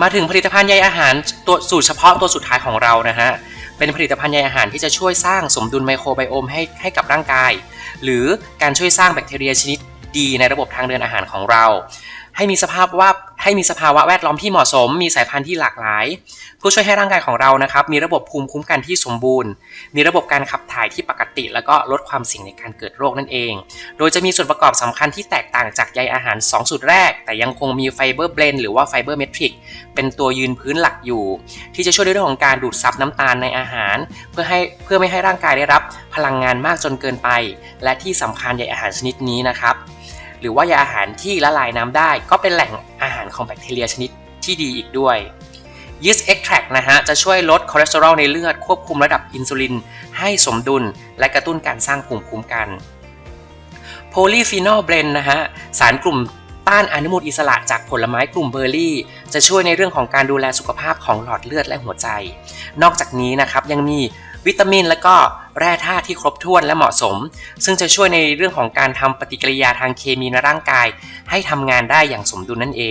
มาถึงผลิตภัณฑ์ใยอาหารตัวสูตรเฉพาะตัวสุดท้ายของเรานะฮะ เป็นผลิตภัณฑ์ใยอาหารที่จะช่วยสร้างสมดุลไมโครไบโอมให้ให้กับร่างกาย หรือการช่วยสร้างแบคทีเรียชนิดดีในระบบทางเดินอาหารของเรา ให้มีสภาพว่า ให้มีสภาวะแวดล้อมที่เหมาะสม มีสายพันธุ์ที่หลากหลายเพื่อช่วยให้ร่างกายของเรานะครับ มีระบบภูมิคุ้มกันที่สมบูรณ์ มีระบบการขับถ่ายที่ปกติ แล้วก็ลดความเสี่ยงในการเกิดโรคนั่นเอง โดยจะมีส่วนประกอบสำคัญที่แตกต่างจากใยอาหาร 2 สูตรแรก แต่ยังคงมีไฟเบอร์เบลนหรือว่าไฟเบอร์เมทริกเป็นตัวยืนพื้นหลักอยู่ ที่จะช่วยในเรื่องของการดูดซับน้ำตาลในอาหาร เพื่อให้เพื่อไม่ให้ร่างกายได้รับ พลังงานมากจนเกินไป และที่สำคัญใยอาหารชนิดนี้นะครับหรือว่ายาอาหารที่ละลายน้ำได้ ก็เป็นแหล่งอาหาร ของแบคทีเรียชนิดที่ดีอีกด้วย Yeast Extract นะฮะจะช่วยลดคอเลสเตอรอลในเลือดควบคุมระดับอินซูลิน ให้สมดุลและกระตุ้นการสร้างภูมิคุ้มกัน Polyphenol Blend นะฮะสารกลุ่มต้านอนุมูลอิสระจากผลไม้กลุ่มเบอร์รี่ จะช่วยในเรื่องของการดูแลสุขภาพของหลอดเลือดและหัวใจ นอกจากนี้นะครับยังมีวิตามินและก็แร่ธาตุที่ครบถ้วนและเหมาะสม ซึ่งจะช่วยในเรื่องของการทำปฏิกิริยาทางเคมีในร่างกาย ให้ทำงานได้อย่างสมดุลนั่นเอง